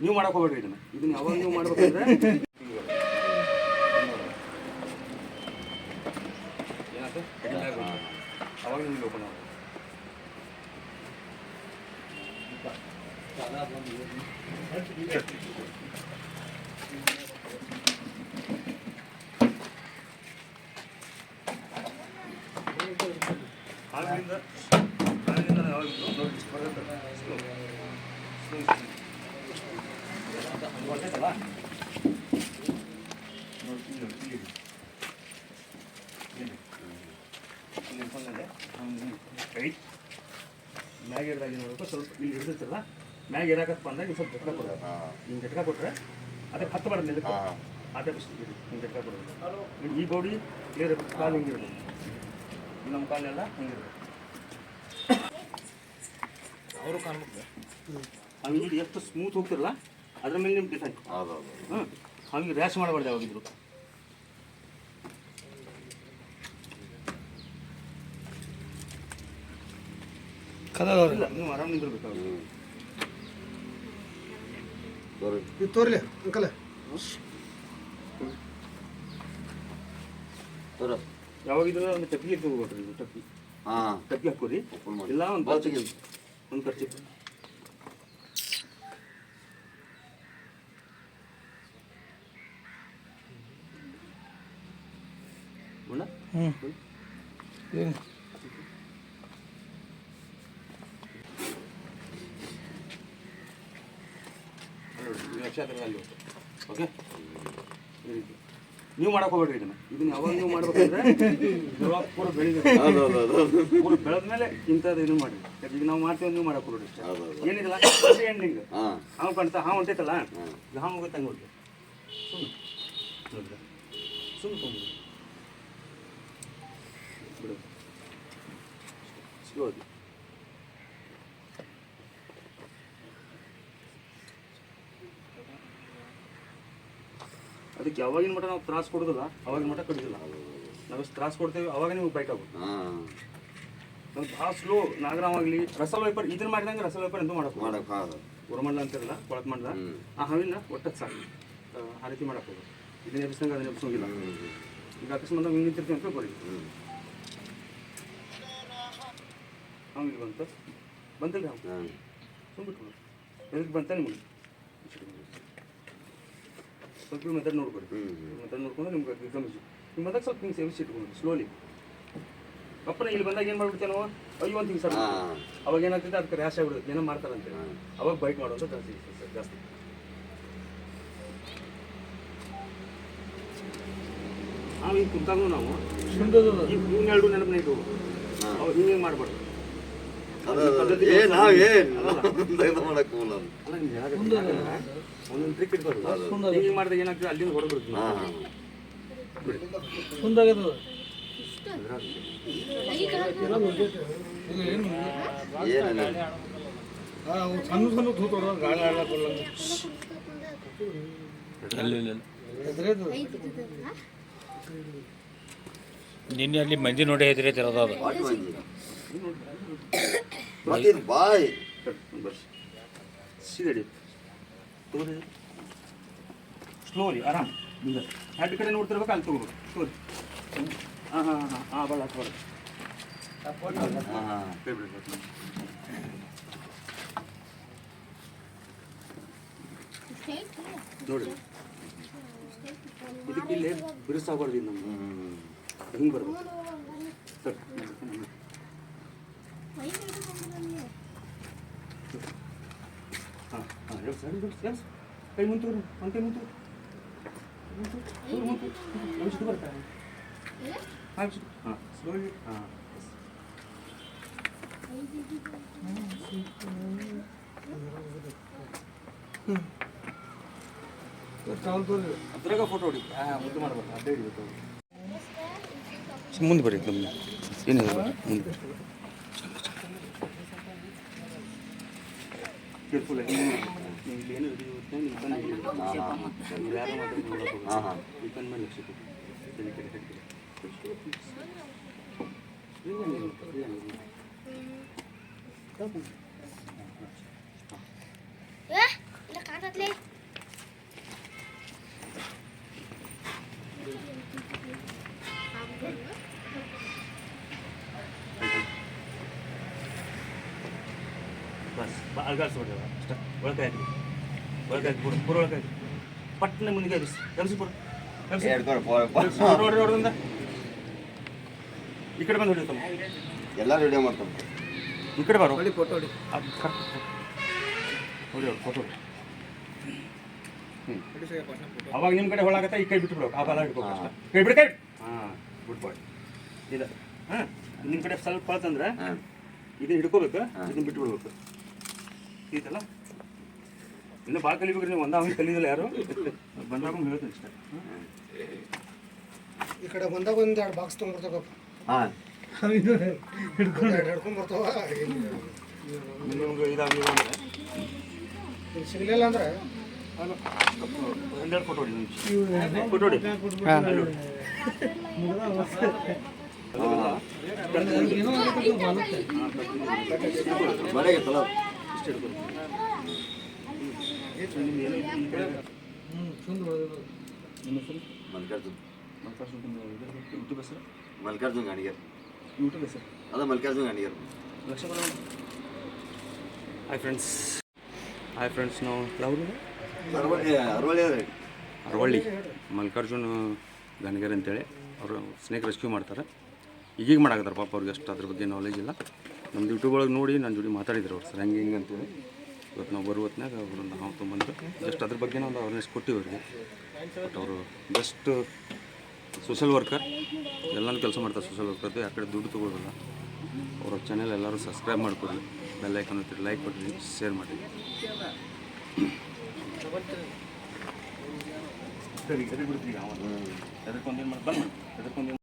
ನೀವು ಮಾಡಕ್ ಹೋಗ್ಬೇಡ್ರಿ ಇದನ್ನ. ಇದನ್ನ ಯಾವಾಗ ನೀವು ಮಾಡ್ಬೇಕಂದ್ರೆ. ಅವಾಗ ನಿಮ್ಗೆ ಓಪನ್ ಇಷ್ಟು ಬರುತ್ತೆ ಸ್ಲೋ ಸ್ಲೋ ಗೊತ್ತಾಯ್ತಲ್ಲ ನೋಡಿ ಇಲ್ಲಿ ನೋಡಿ, ಇಲ್ಲಿ ಇದೆ. ಇಲ್ಲಿ. ಇಲ್ಲಿ ಫೋನಲ್ಲಿ ರೈಟ್ ಮ್ಯಾಗ ಇರ್ದಾಗ ಏನು ಮಾಡಬೇಕು ಸ್ವಲ್ಪ ಇಲ್ಲಿ ಹಿಡಿದಿರ್ತಲ್ಲ ಮ್ಯಾಗ ಇರಾಕತ್ ಬಂದಾಗ ಸ್ವಲ್ಪ ಜಟ್ಕ ಕೊಡೋದು ಹಿಂಗೆ ಜಟ್ಕ ಕೊಟ್ರೆ ಅದಕ್ಕೆ ಹತ್ತು ಬರೋದು ನಿಲ್ಲಕ್ಕೆ ಅದೇ ಬಸ್ ಹಿಂಗೆ ಜಟ್ಕ ಕೊಡೋದು ಈ ಬಾಡಿ ಕ್ಲಿಯರ್ ಕಾಲು ಹಿಂಗಿರ್ಬೇಕು ನಮ್ಮ ಕಾಲೆಲ್ಲ ಹಿಂಗಿರ್ಬೇಕು ಅವರು ಕಾಣ್ಬೇಕು ಹಂಗೆ ಎಷ್ಟು ಸ್ಮೂತ್ ಹೋಗ್ತಿರಲ್ಲ? ಅದ್ರ ಮೇಲೆ ನಿಮ್ಗೆ ಡಿಸೈಡ್ ಹ್ಞೂ ಹಂಗೆ ರ್ಯಾಶ್ ಮಾಡಬಾರ್ದು ಯಾವಾಗಿದ್ರು ಇಲ್ಲ ನೀವು ಆರಾಮ್ ನಿಂದಿರ್ಬೇಕು ತೋರ್ಲಿ ಅಂಕಲ್. ಯಾವಾಗಿದ್ರು ಒಂದು ಟಪ್ಪಿ ತಗೋಬೇಕ್ರಿ ನೀವು ಟಪ್ಪಿ. ಹಾಂ. ಟಪ್ಪಿ ಹಾಕೋರಿ. ಇಲ್ಲ ಒಂದು ಒಂದು ಖರ್ಚು ಹ್ಞೂ ಏನು? ಓಕೆ? ನೀವು ಮಾಡಕ್ ಹೋಗ್ಬೇಡ್ರಿ ಇದನ್ನ. ಇದನ್ನ ಯಾವಾಗ ನೀವು ಮಾಡ್ಬೇಕಂದ್ರೆ ಪೂರ ಬೆಳಿಬೇಕು ಪೂರ ಬೆಳೆದ್ಮೇಲೆ ಇಂಥದ್ದು ಇದನ್ನ ಮಾಡಿ ಈಗ ನಾವು ಮಾಡ್ತೀವಿ ನೀವು ಮಾಡಕ್ ಹೋಗ್ರಿ ಏನಿಲ್ಲ ಎಂಡಿಂಗ್ ಹಾಂ. ಹಾವು ಕಾಣ್ತಾ ಹಾವು ಅಂತೈತಲ್ಲ ಹಾಂ. ಈಗ ಹಾವು ಹೋಗುತ್ತೆ ಹಂಗೆ ಹೊಡ್ದು ಸುಮ್ಮನೆ ಸುಮ್ಮನೆ ಬಿಡು. ಸ್ಲೋ ಅದಕ್ಕೆ ಯಾವಾಗಿನ ಮಟ್ಟ ನಾವು ತ್ರಾಸ ಕೊಡೋದಿಲ್ಲ ಅವಾಗಿನ ಮಟ್ಟ ಕಡಿದಿಲ್ಲ. ನಾವು ತ್ರಾಸ್ ಕೊಡ್ತೇವೆ ಅವಾಗ ನೀವು ಬೈಟ್ ಆಗುತ್ತೆ. ಹಾಂ. ನಮ್ಗೆ ಭಾಳ ಸ್ಲೋ ನಾಗರಾಮ್ ಆಗಲಿ ರಸಲ್ ವೈಪರ್ ಇದನ್ನ ಮಾಡಿದಂಗೆ ರಸಲ್ ವೈಪರ್ ಮಾಡಕ್ಕೆ ಹೋಗಲ್ಲ. ಮಾಡಕ್ಕೆ ಹೌದು ಅಂತಿರಲ್ಲ ಕೊಳತ್ ಮಂಡಲ ಆ ಹವಿನ ಒಟ್ಟಕ್ಕೆ ಸಾಕು. ಆ, ಆ ರೀತಿ ಮಾಡಕ್ಕೆ ಹೋಗೋದು ಇದನ್ನ ಎಬ್ಸಂಗೆ ಅದನ್ನ ಎಬ್ಸೋಗಿಲ್ಲ ಈಗ ಅಕಸ್ಮಾತ್ ಹಿಂಗೆ ನಿಂತಿರ್ತೀವಿ ಅಂತ ಬರೀ ಹಾವು ಇಲ್ಲಿ ಬಂತು. ಬಂತಿಲ್ಲ ಹಾವು ಹಾಂ ಸುಮ್ಬಿಟ್ಟು ಎದಕ್ಕೆ ಬಂತ ನಿಮಗೆ? ಸ್ವಲ್ಪ ಮೆಥಡ್ ನೋಡ್ಕೊಡಿ ಮೆಥಡ್ ನೋಡ್ಕೊಂಡು ನಿಮ್ಗೆ ಗಮನಿಸಿ ನಿಮ್ಮ ಬಂದಾಗ ಸ್ವಲ್ಪ ಹಿಂಗೆ ಸೇವಿಸಿ ಇಟ್ಕೊಂಡು ಸ್ಲೋಲಿ ಅಪ್ಪನ ಇಲ್ಲಿ ಬಂದಾಗ ಏನು ಮಾಡ್ಬಿಡ್ತೇವೆ ನಾವು? ಅಯ್ಯೋ ಅಂತ ಹಿಂಗೆ ಸರ್ ಅವಾಗ ಏನಾಗ್ತೈತೆ ಅದಕ್ಕೆ ರ್ಯಾಶ್ ಆಗ್ಬಿಡುತ್ತೆ. ಏನೋ ಮಾಡ್ತಾರಂತೆ ಹಾಂ. ಅವಾಗ ಬೈಟ್ ಮಾಡೋದು ಜಾಸ್ತಿ ಜಾಸ್ತಿ. ನಾವು ಹಿಂಗೆ ಕುಂತಾಗೂ ನಾವು. ಇವ್ನ ಎರಡು ನೆನಪು ಇಟ್ಟು ಅವಾಗ ಹಿಂಗೆ ಮಾಡಬಾರ್ದು. ಅದು ಏನು ನಾವು ಏನು? ಇದು ಮಾಡಕ್ಕೆ ಹೋಗಲ್ಲ ಅದು. ಅಲ್ಲ ಒಂದೊಂದು ಟ್ರಿಕ್ ಇಟ್ಬಾರ್ದು ಹಿಂಗೆ ಮಾಡಿದಾಗ ಏನಾಗ್ತದೆ? ಅಲ್ಲಿಂದ ಹೊರಬಿಡ್ತೀನಿ ಹಾಂ. ಹಾಂ ಸುಂದಾಗದ ಏನಿಲ್ಲ. ಸಣ್ಣ ಸಣ್ಣ ತೂತೋಡ ಗಾಳಿ ಆಡ್ಲಕ್ಕಲ್ಲ ಹೆದ್ರೇದು ನಿನ್ನೆ ಅಲ್ಲಿ ಮಂದಿ ನೋಡಿ ಹೆದ್ರಿ ತಿರೋದು ಅದು. ಮತ್ತಿದು ಬಾಯ್ ಬರ್ಸಿ. ಸೀದಾ ಹಿಡಿ ತಗೋರಿ. ಸ್ಲೋಲಿ ಆರಾಮ್. ಹಿಂಗೆ ಎರಡು ಕಡೆ ನೋಡ್ತಿರ್ಬೇಕು ಅಲ್ಲಿ ತಗೋಬೇಕು. ಸ್ಲೋರಿ ಹಾಂ ಹಾಂ ಹಾಂ ಹಾಂ ಭಾಳ ಭಾಳ ಹಾಂ ನೋಡಿ. ಇದಕ್ಕೆ ಇಲ್ಲಿ ಬಿರುಸಾಗಬಾರ್ದು ನಮ್ಗೆ ಹಿಂಗೆ ಬರ್ಬೇಕು ಸರ್ ಹಾಂ ಹಾಂ ಹೇಳಿ ಸರ್ ಹೇಳಿ ಸರ್ ಕೈ ಮುಂತು ಒಂದು ಕೈ ಮುಂತು ಮುಂತು ಮುಂತು ಮುಂತು ಬರ್ತಾ ಹಾಂ ಹಾಂ ಸ್ಲೋಲಿ ಹಾಂ ಚಾಲ್ ತೋರಿ ಅದ್ರಾಗ ಫೋಟೋ ಹೊಡಿ ಹಾಂ ಮುದ್ದು ಮಾಡ್ಬೇಕು ಅದೇ ಹಿಡಿಬೇಕು ಮುಂದೆ ಬರ್ರಿ ನಮ್ಗೆ ಏನಿಲ್ಲ ಬರ್ರಿ ಮುಂದೆ ಕೇರ್ಫುಲ್ ಆಗಿ ನೀವು ಇಲ್ಲಿ ಏನು ಹಿಡಿಯುತ್ತೆ ನಿಮ್ಮ ಕಣ್ಣು ಹಿಡಿಯುತ್ತೆ. ನೀವು ಯಾರು ಮಾತಾಡಿ ನೋಡಕ್ಕೆ ಹೋಗಲ್ಲ. ಹಾಂ ಹಾಂ ಈ ಕಣ್ಣು ಮೇಲೆ ಲಕ್ಷ ಕೊಡಿ ತಲೆ ಕಡೆ ಕಡೆ ಕಡೆ. ಇಲ್ಲ, ಇಲ್ಲ, ಇಲ್ಲ, ಇಲ್ಲ, ಇಲ್ಲ. Eh, udah kata ಎತ್ಲೆ ಬಸ್ ಅಲ್ಗಾಡ್ಸ್ಬಿಡ್ರಿ ಅಷ್ಟ. ಒಳಗೆ ಹಾಕಿ ಒಳಗೆ ಹಾಕಿ ಬಿಡು ಪೂರ ಒಳಗೆ ಹಾಕಿ ಪಟ್ಟನೆ ಮುಂದೆ ಎಬ್ಸಿ ಎಬ್ಸಿ ನೋಡ್ರಿ ನೋಡ್ರಿಂದ ಈ ಕಡೆ ಬಂದು ಹೊಡಿತಮ್ಮ ಎಲ್ಲ ರೆಡಿ ಮಾಡ್ತಾನೆ ಈ ಕಡೆ ಬಾರೋ. ಹೊಡಿ ಫೋಟೋ ಹೊಡಿ. ಅದು ಕರೆಕ್ಟ್ ಹೊಡಿ ಅವ್ರು ಫೋಟೋ ಹ್ಞೂ. ಅವಾಗ ನಿಮ್ಮ ಕಡೆ ಹೊಳಾಗತ್ತ ಈ ಕೈ ಬಿಟ್ಟು ಬಿಡ್ಬೇಕು ಆ ಬಾಲ ಕೈ ಬಿಡು ಕೈ ಹಾಂ ಗುಡ್ ಬಾಯ್. ಇಲ್ಲ. ಹಾಂ ನಿಮ್ಮ ಕಡೆ ಸ್ವಲ್ಪ ಹಾಂ. ಇದನ್ನ ಹಿಡ್ಕೋಬೇಕು ಇದನ್ನ ಬಿಟ್ಟು ಬಿಡ್ಬೇಕು ಈತಲ್ಲ ಇನ್ನು ಭಾಳ ಕಲಿಬೇಕ್ರಿ ನೀವು ಒಂದಾವ್ ಅವ್ನು ಕಲಿಯೋದಿಲ್ಲ ಯಾರು? ಬಂದಾಗ ಹೇಳ್ತೀನಿ ಇಷ್ಟ ಈ ಕಡೆ ಬಂದಾಗ ಒಂದು ಎರಡು ಬಾಕ್ಸ್ ತೊಗೊಂಡ್ಬರ್ತಾವಪ್ಪ. ಹಾಂ. ಹಿಡ್ಕೊಂಡು ಹಿಡ್ಕೊಂಡ್ ಬರ್ತಾವ ನಿಮ್ಗೆ ಇದಾಗಲಿ ಅಂದರೆ? ಇಲ್ಲಿ ಸಿಗ್ಲಿಲ್ಲ ಅಂದ್ರೆ? ಕೊಟ್ಟು. ತಲೋ. ಹೊಡೆದಿರೋದು. ನಿಮ್ಮ ಹೆಸರು ಮಲ್ಲಿಕಾರ್ಜುನ್ ಮಲ್ಕಾರ್ಜುನ್ ಯೂಟ್ಯೂಬ್ ಹೆಸರು ಮಲ್ಲಿಕಾರ್ಜುನ್ ಗಾಣಿಗರ್ ಯೂಟ್ಯೂಬ್ ಹೆಸರು ಅದ Mallikarjun Ganigar lakh hi friends hi friends ನಾವು ಯಾವುದು ಅರವಳ್ಳಿ ಮಲ್ಲಿಕಾರ್ಜುನ್ ಗಣಿಗರ್ ಅಂತೇಳಿ, ಅವರು ಸ್ನೇಕ್ ರೆಸ್ಕ್ಯೂ ಮಾಡ್ತಾರೆ ಈಗೀಗ ಮಾಡಾಕತ್ತಾರ ಪಾಪ ಅವ್ರಿಗೆ ಅಷ್ಟು ಅದ್ರ ಬಗ್ಗೆ ನಾಲೆಜ್ ಇಲ್ಲ ನಮ್ದು ಯೂಟ್ಯೂಬ್ ಒಳಗೆ ನೋಡಿ ನನ್ನ ಜೋಡಿ ಮಾತಾಡಿದ್ರು ಅವ್ರು ಸರ್, ಹೆಂಗೆ ಹಿಂಗೆ ಅಂತೇಳಿ. ಇವತ್ತು ನಾವು ಬರುವ ಹೊತ್ನಾಗ ಅವರು ನಾವು ತೊಗೊಂಡು ಜಸ್ಟ್ ಅದ್ರ ಬಗ್ಗೆ ಒಂದು ಅವೇರ್ನೆಸ್ ಕೊಟ್ಟಿವಿ ಅವ್ರಿಗೆ. ಬಟ್ ಅವರು ಬೆಸ್ಟ್ ಸೋಷಲ್ ವರ್ಕರ್ ಎಲ್ಲನೂ ಕೆಲಸ ಮಾಡ್ತಾರೆ ಸೋಷಲ್ ವರ್ಕರ್ದು ಯಾರ ಕಡೆ ದುಡ್ಡು ತೊಗೊಳ್ಳೋಲ್ಲ ಅವ್ರ ಚಾನೆಲ್ ಎಲ್ಲರೂ ಸಬ್ಸ್ಕ್ರೈಬ್ ಮಾಡ್ಕೊಡ್ರಿ. ಬೆಲ್ ಐಕನ್ ಒತ್ತಿರಿ ಲೈಕ್ ಕೊಡ್ರಿ ಶೇರ್ ಮಾಡಿರಿ. ಒಂದೇನು ಮಾಡಿ ಬಂದು ಎದಕ್ಕೆ ಒಂದೇನು